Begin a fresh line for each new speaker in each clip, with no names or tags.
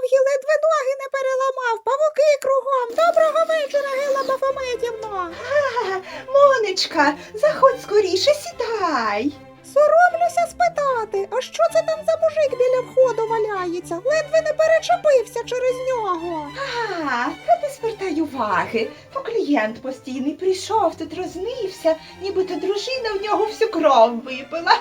довгі, ледве ноги не переламав, павуки кругом. Доброго вечора, Гела Бафометівно.
А, Монечка, заходь скоріше, сідай.
Соромлюся спитати, а що це там за мужик біля входу валяється? Ледве не перечепився через нього.
А, та не звертай уваги. То клієнт постійний прийшов, тут рознився, нібито дружина в нього всю кров випила.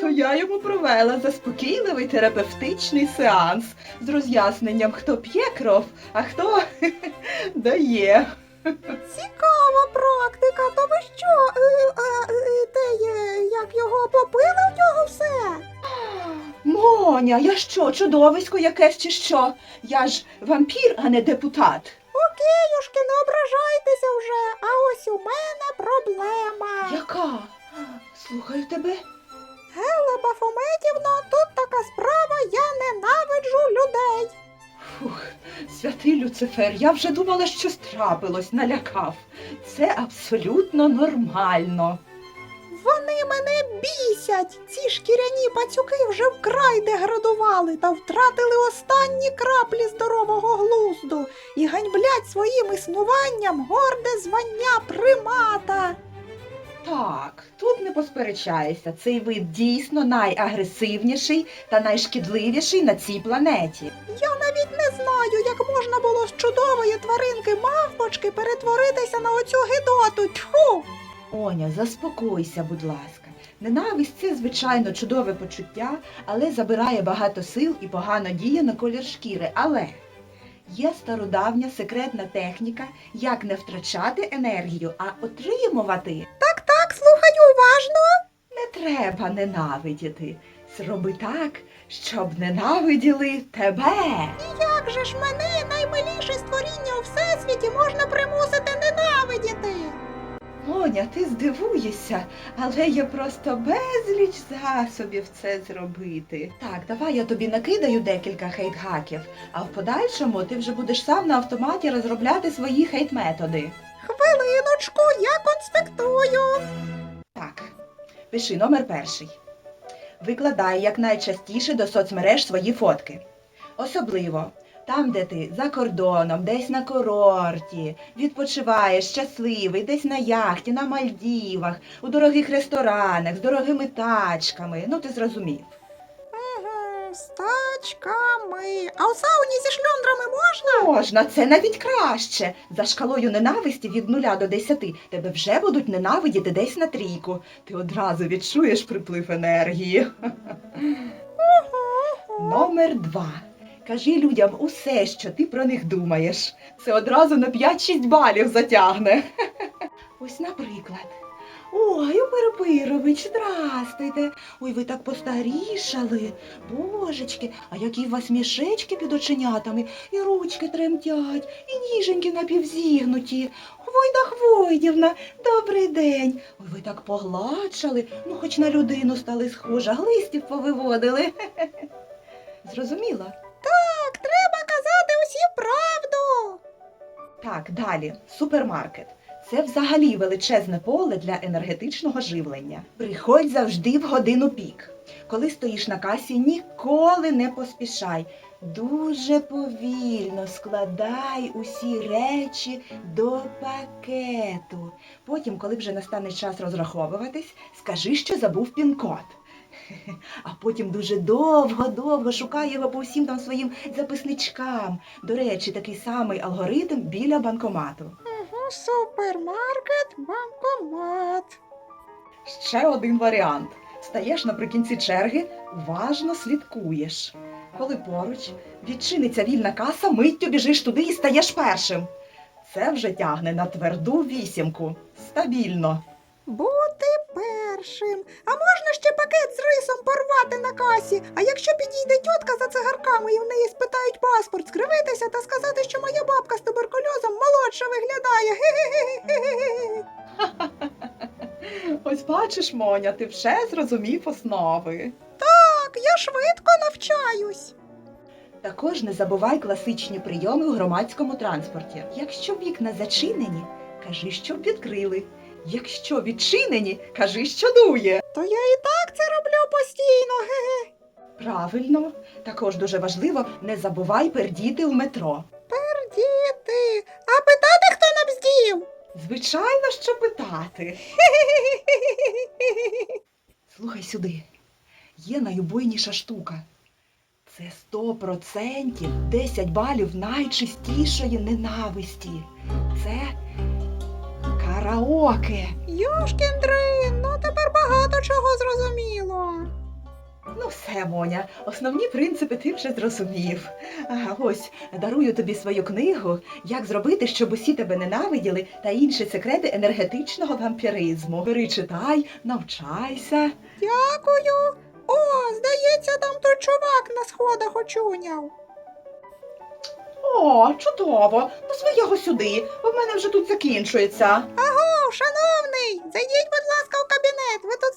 То
я йому провела заспокійливий терапевтичний сеанс з роз'ясненням, хто п'є кров, а хто дає.
Цікава практика, то ви що? Е, а, е, те, є, як його попили в нього все?
Моня, я що, чудовисько якесь чи що? Я ж вампір, а не депутат.
Окейушки, не ображайтеся вже, а ось у мене проблема.
Яка? Слухаю тебе.
Гела Бафометівна, тут така справа, я ненавиджу людей.
Фух, святий Люцифер, я вже думала, що страпилось, налякав. Це абсолютно нормально.
Вони мене бісять. Ці шкіряні пацюки вже вкрай деградували та втратили останні краплі здорового глузду і ганьблять своїм існуванням горде звання примата.
Так, тут не посперечаєшся. Цей вид дійсно найагресивніший та найшкідливіший на цій планеті.
Я навіть не знаю, як можна було з чудової тваринки мавпочки перетворитися на оцю гидоту. Тьфу!
Оня, заспокойся, будь ласка. Ненависть це, звичайно, чудове почуття, але забирає багато сил і погано діє на колір шкіри. Але є стародавня секретна техніка, як не втрачати енергію, а отримувати.
Так, уважно.
Не треба ненавидіти. Зроби так, щоб ненавиділи тебе.
Як же ж мене, наймиліше створіння у всесвіті, можна примусити ненавидіти?
Моня, ти здивуєшся, але є просто безліч засобів це зробити. Так, давай я тобі накидаю декілька хейт-гаків, а в подальшому ти вже будеш сам на автоматі розробляти свої хейт-методи.
Хвилиночку, я конспектую.
Пиши номер перший. Викладай якнайчастіше до соцмереж свої фотки. Особливо там, де ти за кордоном, десь на курорті, відпочиваєш щасливий, десь на яхті, на Мальдівах, у дорогих ресторанах, з дорогими тачками. Ну, ти зрозумів.
Угу. А у сауні зі шльондрами можна?
Можна, це навіть краще. За шкалою ненависті від нуля до десяти тебе вже будуть ненавидіти десь на трійку. Ти одразу відчуєш приплив енергії. Номер два. Кажи людям усе, що ти про них думаєш. Це одразу на 5-6 балів затягне. Ось, наприклад. Ой, Пиропирович, здрастуйте. Ой, ви так постарішали. Божечки, а які у вас мішечки під оченятами, і ручки тремтять, і ніженьки напівзігнуті. Войда Хвойдівна, добрий день. Ой, ви так погладшали, ну хоч на людину стали схожа, глистів повиводили. Зрозуміла?
Так, треба казати усім правду.
Так, далі. Супермаркет. Це взагалі величезне поле для енергетичного живлення. Приходь завжди в годину пік. Коли стоїш на касі, ніколи не поспішай. Дуже повільно складай усі речі до пакету. Потім, коли вже настане час розраховуватись, скажи, що забув пін-код. А потім дуже довго-довго шукай його по всім там своїм записничкам. До речі, такий самий алгоритм біля банкомату.
Супермаркет, банкомат.
Ще один варіант. Стаєш наприкінці черги, уважно слідкуєш. Коли поруч відчиниться вільна каса, миттю біжиш туди і стаєш першим. Це вже тягне на тверду вісімку. Стабільно.
Бути першим. А можна ще пакет з рисом порвати на касі? А якщо підійде тітка за цигарками і в неї спитають паспорт, скривитися та сказати, що моя бабка з туберкульозом молодша виглядає.
Ось бачиш, Моня, ти вже зрозумів основи.
Так, я швидко навчаюсь.
Також не забувай класичні прийоми у громадському транспорті. Якщо вікна зачинені, кажи, щоб відкрили. Якщо відчинені, кажи, що дує.
То я і так це роблю постійно. Ге-ге.
Правильно, також дуже важливо, не забувай пердіти в метро.
Діти.
Що. Слухай сюди. Є найубойніша штука. Це 100% 10 балів найчистішої ненависті. Це караоке.
Юшкін дрин, ну тепер багато чого зрозуміло.
Ну, все, Моня, основні принципи ти вже зрозумів. А, ось дарую тобі свою книгу Як зробити, щоб усі тебе ненавиділи та інші секрети енергетичного вампіризму. Бери, читай, навчайся.
Дякую. О, здається, там той чувак на сходах очуняв.
О, чудово! Ну свого сюди, бо в мене вже тут закінчується.
О, шановний, зайдіть, будь ласка, у кабінет. Ви тут